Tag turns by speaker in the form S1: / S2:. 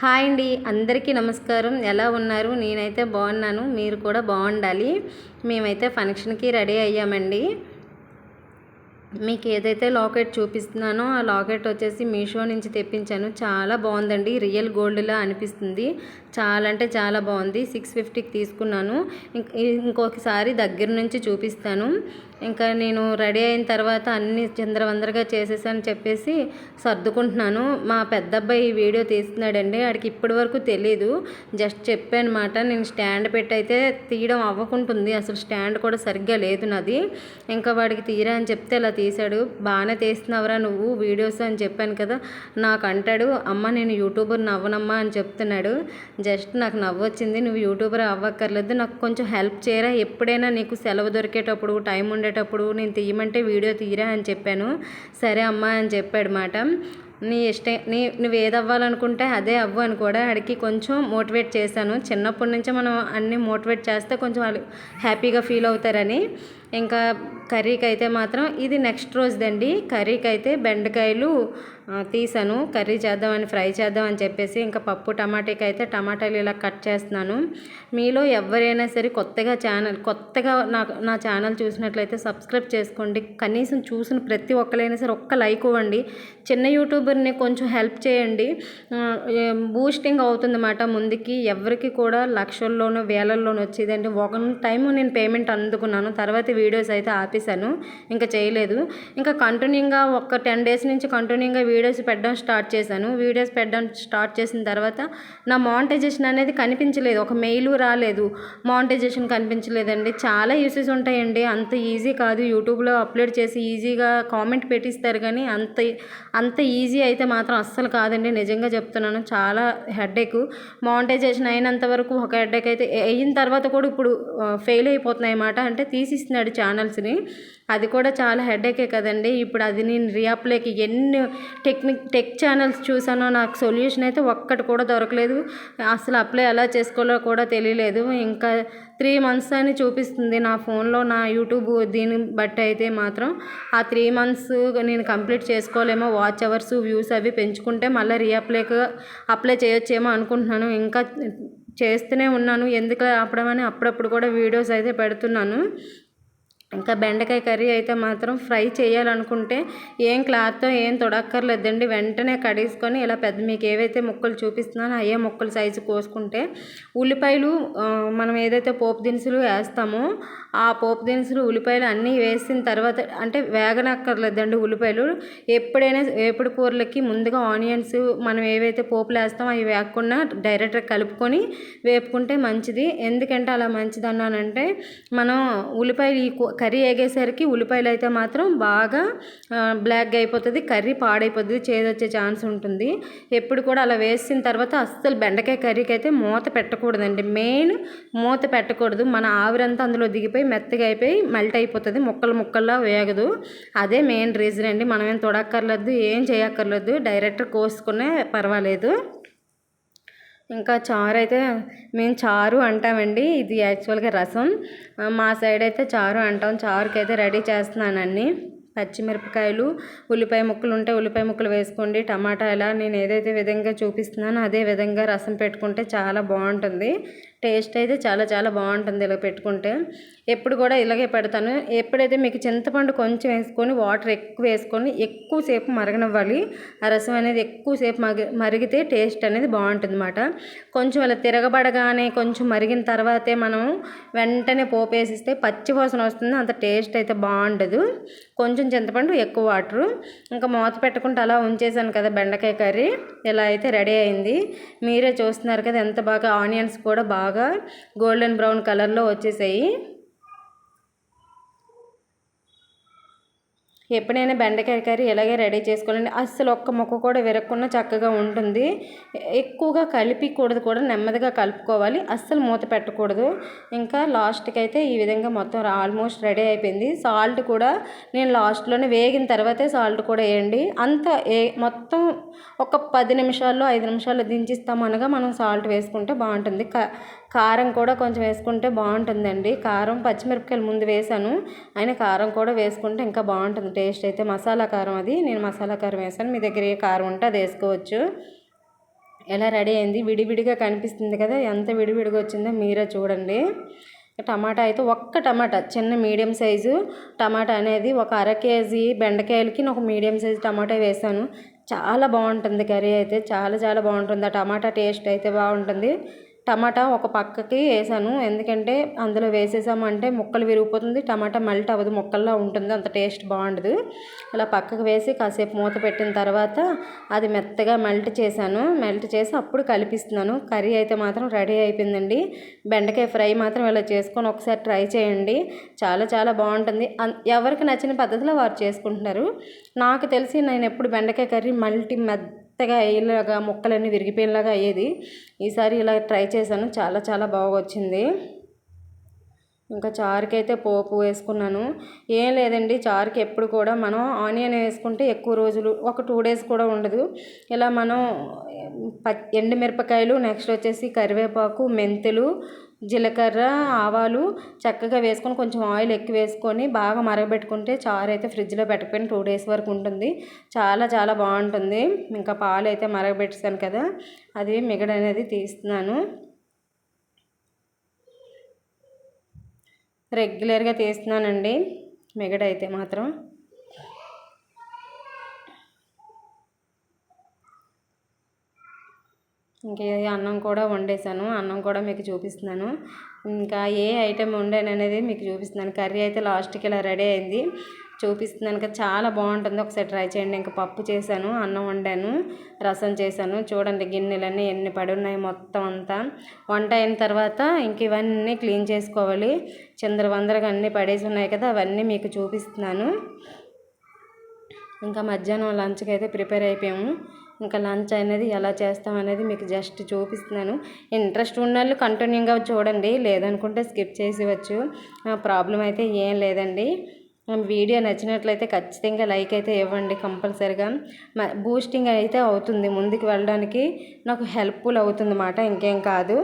S1: Hi అండి అందరికీ నమస్కారం. ఎలా ఉన్నారు? నేనైతే బాగున్నాను. మీరు కూడా బాగుండాలి. మేమైతే ఫంక్షన్కి రెడీ అయ్యామండి. మీకు ఏదైతే లాకెట్ చూపిస్తున్నానో ఆ లాకెట్ వచ్చేసి మీషో నుంచి తెప్పించాను. చాలా బాగుందండి. రియల్ గోల్డ్లా అనిపిస్తుంది. చాలా అంటే చాలా బాగుంది. సిక్స్ ఫిఫ్టీకి తీసుకున్నాను. ఇంకొకసారి దగ్గర నుంచి చూపిస్తాను. ఇంకా నేను రెడీ అయిన తర్వాత అన్ని చిందరవందరగా చేసేసాను చెప్పేసి సర్దుకుంటున్నాను. మా పెద్ద అబ్బాయి ఈ వీడియో తీస్తున్నాడండి ఆడికి ఇప్పటి వరకు తెలియదు జస్ట్ చెప్పానమాట నేను స్టాండ్ పెట్టి అయితే తీయడం అవ్వకుంటుంది అసలు స్టాండ్ కూడా సరిగ్గా లేదు నాది. ఇంకా వాడికి తీరా అని చెప్తే అలా తీశాడు. బాగానే తీస్తున్నావురా నువ్వు వీడియోస్ అని చెప్పాను కదా నాకు అంటాడు అమ్మ నేను యూట్యూబర్ నవ్వనమ్మా అని చెప్తున్నాడు. జస్ట్ నాకు నవ్వు వచ్చింది నువ్వు యూట్యూబర్ అవ్వక్కర్లేదు నాకు కొంచెం హెల్ప్ చేయరా ఎప్పుడైనా నీకు సెలవు దొరికేటప్పుడు టైం ఉండేటప్పుడు నేను తీయమంటే వీడియో తీయరా అని చెప్పాను. సరే అమ్మా అని చెప్పాడు మాట నీ ఇష్టం నీ నువ్వు ఏది అవ్వాలనుకుంటే అదే అవ్వు అని కూడా ఆడికి కొంచెం మోటివేట్ చేశాను. చిన్నప్పటి నుంచే మనం అన్నీ మోటివేట్ చేస్తే కొంచెం వాళ్ళు హ్యాపీగా ఫీల్ అవుతారని. ఇంకా కర్రీకి అయితే మాత్రం ఇది నెక్స్ట్ రోజుదండి. కర్రీకి అయితే బెండకాయలు తీసాను. కర్రీ చేద్దామని ఫ్రై చేద్దామని చెప్పేసి ఇంకా పప్పు టమాటాకి అయితే టమాటాలు ఇలా కట్ చేస్తున్నాను. మీలో ఎవరైనా సరే కొత్తగా ఛానల్ కొత్తగా నాకు నా ఛానల్ చూసినట్లయితే సబ్స్క్రైబ్ చేసుకోండి. కనీసం చూసిన ప్రతి ఒక్కరైనా సరే ఒక్క లైక్ ఇవ్వండి. చిన్న యూట్యూబర్ని కొంచెం హెల్ప్ చేయండి. బూస్టింగ్ అవుతుందన్నమాట ముందుకి. ఎవరికి కూడా లక్షల్లోనూ వేలల్లోనూ వచ్చేదండి. ఒక టైం నేను పేమెంట్ అందుకున్నాను. తర్వాత వీడియోస్ అయితే ఆపేశాను. ఇంకా చేయలేదు. ఇంకా కంటిన్యూగా ఒక టెన్ డేస్ నుంచి కంటిన్యూగా వీడియోస్ పెట్టడం స్టార్ట్ చేశాను. వీడియోస్ పెట్టడం స్టార్ట్ చేసిన తర్వాత నా మానిటైజేషన్ అనేది కనిపించలేదు. ఒక మెయిల్ రాలేదు. మానిటైజేషన్ కనిపించలేదండి. చాలా యూసెస్ ఉంటాయండి. అంత ఈజీ కాదు. యూట్యూబ్లో అప్లోడ్ చేసి ఈజీగా కామెంట్ పెట్టిస్తారు కానీ అంత అంత ఈజీ అయితే మాత్రం అస్సలు కాదండి. నిజంగా చెప్తున్నాను. చాలా హెడేక్ మానిటైజేషన్ అయినంత వరకు ఒక హెడేక్ అయితే అయిన తర్వాత కూడా ఇప్పుడు ఫెయిల్ అయిపోతున్నాయి అన్నమాట. అంటే తీసిస్తున్నాడు ఛానల్స్ని అది కూడా చాలా హెడేకే కదండి. ఇప్పుడు అది నేను రియాప్లేకి ఎన్ని టెక్నిక్ టెక్ ఛానల్స్ చూసానో నాకు సొల్యూషన్ అయితే ఒక్కటి కూడా దొరకలేదు. అసలు అప్లై ఎలా చేసుకోవాలో కూడా తెలియలేదు. ఇంకా త్రీ మంత్స్ అని చూపిస్తుంది నా ఫోన్లో నా యూట్యూబ్ దీన్ని బట్టి అయితే మాత్రం. ఆ త్రీ మంత్స్ నేను కంప్లీట్ చేసుకోలేమో వాచ్ అవర్స్ వ్యూస్ అవి పెంచుకుంటే మళ్ళీ రీఅప్లైకి అప్లై చేయొచ్చేమో అనుకుంటున్నాను. ఇంకా చేస్తూనే ఉన్నాను. ఎందుకు ఆపడమని అప్పుడప్పుడు కూడా వీడియోస్ అయితే పెడుతున్నాను. ఇంకా బెండకాయ కర్రీ అయితే మాత్రం ఫ్రై చేయాలనుకుంటే ఏం క్లాత్తో ఏం తొడక్కర్లేదండి. వెంటనే కడేసుకొని ఇలా పెద్ద మీకు ఏవైతే ముక్కలు చూపిస్తున్నానో అయ్యే ముక్కలు సైజు కోసుకుంటే ఉల్లిపాయలు మనం ఏదైతే పోపు దినుసులు వేస్తామో ఆ పోపు దినుసులు ఉల్లిపాయలు అన్నీ వేసిన తర్వాత అంటే వేగనక్కర్లేదండి ఉల్లిపాయలు. ఎప్పుడైనా వేపుడు కూరలకి ముందుగా ఆనియన్స్ మనం ఏవైతే పోపులు వేస్తామో అవి వేయకుండా డైరెక్ట్గా కలుపుకొని వేపుకుంటే మంచిది. ఎందుకంటే అలా మంచిది అన్నానంటే మనం ఉల్లిపాయలు ఈ కర్రీ వేగేసరికి ఉల్లిపాయలు అయితే మాత్రం బాగా బ్లాక్గా అయిపోతుంది కర్రీ పాడైపోతుంది చేదొచ్చే ఛాన్స్ ఉంటుంది. ఎప్పుడు కూడా అలా వేసిన తర్వాత అస్సలు బెండకాయ కర్రీకి అయితే మూత పెట్టకూడదండి. మెయిన్ మూత పెట్టకూడదు. మన ఆవిరంతా అందులో దిగిపోయి మెత్తగా అయిపోయి మెల్ట్ అయిపోతుంది ముక్కలు ముక్కల్లా వేగదు. అదే మెయిన్ రీజన్ అండి. మనం ఏం తొడక్కర్లేదు ఏం చేయక్కర్లేదు డైరెక్ట్ కోసుకునే పర్వాలేదు. ఇంకా చారు అయితే మేము చారు అంటామండి. ఇది యాక్చువల్గా రసం. మా సైడ్ అయితే చారు అంటాం. చారుకి అయితే రెడీ చేస్తున్నానండి. పచ్చిమిరపకాయలు ఉల్లిపాయ ముక్కలు ఉంటే ఉల్లిపాయ ముక్కలు వేసుకోండి. టమాటా ఇలా నేను ఏదైతే విధంగా చూపిస్తున్నానో అదే విధంగా రసం పెట్టుకుంటే చాలా బాగుంటుంది. టేస్ట్ అయితే చాలా చాలా బాగుంటుంది ఇలా పెట్టుకుంటే. ఎప్పుడు కూడా ఇలాగే పెడతాను. ఎప్పుడైతే మీకు చింతపండు కొంచెం వేసుకొని వాటర్ ఎక్కువ వేసుకొని ఎక్కువసేపు మరగనివ్వాలి ఆ రసం అనేది ఎక్కువసేపు మరిగితే టేస్ట్ అనేది బాగుంటుంది అన్నమాట కొంచెం అలా తిరగబడగానే కొంచెం మరిగిన తర్వాతే మనం వెంటనే పోపు వేసిస్తే పచ్చి వాసన వస్తుంది అంత టేస్ట్ అయితే బాగుండదు. కొంచెం చింతపండు ఎక్కువ వాటరు. ఇంకా మూత పెట్టకుండా అలా ఉంచేసాను కదా బెండకాయ కర్రీ. ఇలా అయితే రెడీ అయింది. మీరే చూస్తున్నారు కదా ఎంత బాగా ఆనియన్స్ కూడా బాగా గోల్డెన్ బ్రౌన్ కలర్లో వచ్చేసాయి. ఎప్పుడైనా బెండకాయ కర్రీ ఇలాగే రెడీ చేసుకోవాలండి అస్సలు ఒక్క ముక్క కూడా విరగకుండా చక్కగా ఉంటుంది. ఎక్కువగా కలిపికూడదు కూడా నెమ్మదిగా కలుపుకోవాలి. అస్సలు మూత పెట్టకూడదు. ఇంకా లాస్ట్కి అయితే ఈ విధంగా మొత్తం ఆల్మోస్ట్ రెడీ అయిపోయింది. సాల్ట్ కూడా నేను లాస్ట్లోనే వేగిన తర్వాతే సాల్ట్ కూడా వేయండి. అంత ఏ మొత్తం ఒక పది నిమిషాల్లో ఐదు నిమిషాల్లో దించిస్తాం అనగా మనం సాల్ట్ వేసుకుంటే బాగుంటుంది. కారం కూడా కొంచెం వేసుకుంటే బాగుంటుందండి. కారం పచ్చిమిరపకాయలు ముందు వేసాను. అయినా కారం కూడా వేసుకుంటే ఇంకా బాగుంటుంది టేస్ట్ అయితే. మసాలా కారం అది. నేను మసాలా కారం వేసాను. మీ దగ్గర ఏ కారం ఉంటే అది వేసుకోవచ్చు. ఎలా రెడీ అయింది? విడివిడిగా కనిపిస్తుంది కదా. ఎంత విడివిడిగా వచ్చిందో మీరే చూడండి. టమాటా అయితే ఒక్క టమాటా చిన్న మీడియం సైజు టమాటా అనేది ఒక అర కేజీ బెండకాయలకి నేను ఒక మీడియం సైజు టమాటా వేసాను. చాలా బాగుంటుంది కర్రీ అయితే చాలా చాలా బాగుంటుంది. ఆ టమాటా టేస్ట్ అయితే బాగుంటుంది. టమాటా ఒక పక్కకి వేసాను. ఎందుకంటే అందులో వేసేసామంటే ముక్కలు విరిగిపోతుంది. టమాటా మల్ట్ అవ్వదు. ముక్కల్లో ఉంటుంది. అంత టేస్ట్ బాగుండదు. ఇలా పక్కకు వేసి కాసేపు మూత పెట్టిన తర్వాత అది మెత్తగా మెల్ట్ చేశాను. మెల్ట్ చేసి అప్పుడు కలిపిస్తున్నాను. కర్రీ అయితే మాత్రం రెడీ అయిపోయిందండి. బెండకాయ ఫ్రై మాత్రం ఇలా చేసుకొని ఒకసారి ట్రై చేయండి. చాలా చాలా బాగుంటుంది. ఎవరికి నచ్చిన పద్ధతిలో వారు చేసుకుంటున్నారు. నాకు తెలిసి నేను ఎప్పుడు బెండకాయ కర్రీ మల్టీ మెత్తగా అయ్యేలాగా ముక్కలన్నీ విరిగిపోయేలాగా అయ్యేది. ఈసారి ఇలా ట్రై చేశాను. చాలా చాలా బాగా వచ్చింది. ఇంకా చారుకి అయితే పోపు వేసుకున్నాను. ఏం లేదండి చారుకి ఎప్పుడు కూడా మనం ఆనియన్ వేసుకుంటే ఎక్కువ రోజులు ఒక టూ డేస్ కూడా ఉండదు. ఇలా మనం ఎండుమిరపకాయలు నెక్స్ట్ వచ్చేసి కరివేపాకు మెంతులు జీలకర్ర ఆవాలు చక్కగా వేసుకొని కొంచెం ఆయిల్ ఎక్కువ వేసుకొని బాగా మరగబెట్టుకుంటే చారు అయితే ఫ్రిడ్జ్లో పెట్టకపోయిన టూ డేస్ వరకు ఉంటుంది. చాలా చాలా బాగుంటుంది. ఇంకా పాలు అయితే మరగబెట్టాను కదా అది మిగడ అనేది తీస్తున్నాను. రెగ్యులర్గా తీస్తున్నానండి మిగడ అయితే మాత్రం. ఇంకా అన్నం కూడా వండేసాను అన్నం కూడా మీకు చూపిస్తున్నాను. ఇంకా ఏ ఐటెం వండాను అనేది మీకు చూపిస్తున్నాను. కర్రీ అయితే లాస్ట్కి ఇలా రెడీ అయింది. చూపిస్తున్నాను కదా చాలా బాగుంటుంది. ఒకసారి ట్రై చేయండి. ఇంకా పప్పు చేశాను అన్నం వండాను రసం చేశాను. చూడండి గిన్నెలన్నీ ఎన్ని పడి ఉన్నాయి మొత్తం అంతా. వంట అయిన తర్వాత ఇంక ఇవన్నీ క్లీన్ చేసుకోవాలి. చిందరవందరగా అన్నీ పడేసి ఉన్నాయి కదా అవన్నీ మీకు చూపిస్తున్నాను. ఇంకా మధ్యాహ్నం లంచ్కి అయితే ప్రిపేర్ అయిపోయాము. ఇంకా లంచ్ అనేది ఎలా చేస్తాం అనేది మీకు జస్ట్ చూపిస్తున్నాను. ఇంట్రెస్ట్ ఉన్న వాళ్ళు కంటిన్యూగా చూడండి. లేదనుకుంటే స్కిప్ చేసేవచ్చు ప్రాబ్లం అయితే ఏం లేదండి. వీడియో నచ్చినట్లయితే ఖచ్చితంగా లైక్ అయితే ఇవ్వండి కంపల్సరిగా. బూస్టింగ్ అయితే అవుతుంది ముందుకు వెళ్ళడానికి. నాకు హెల్ప్ఫుల్ అవుతుంది అన్నమాట ఇంకేం కాదు.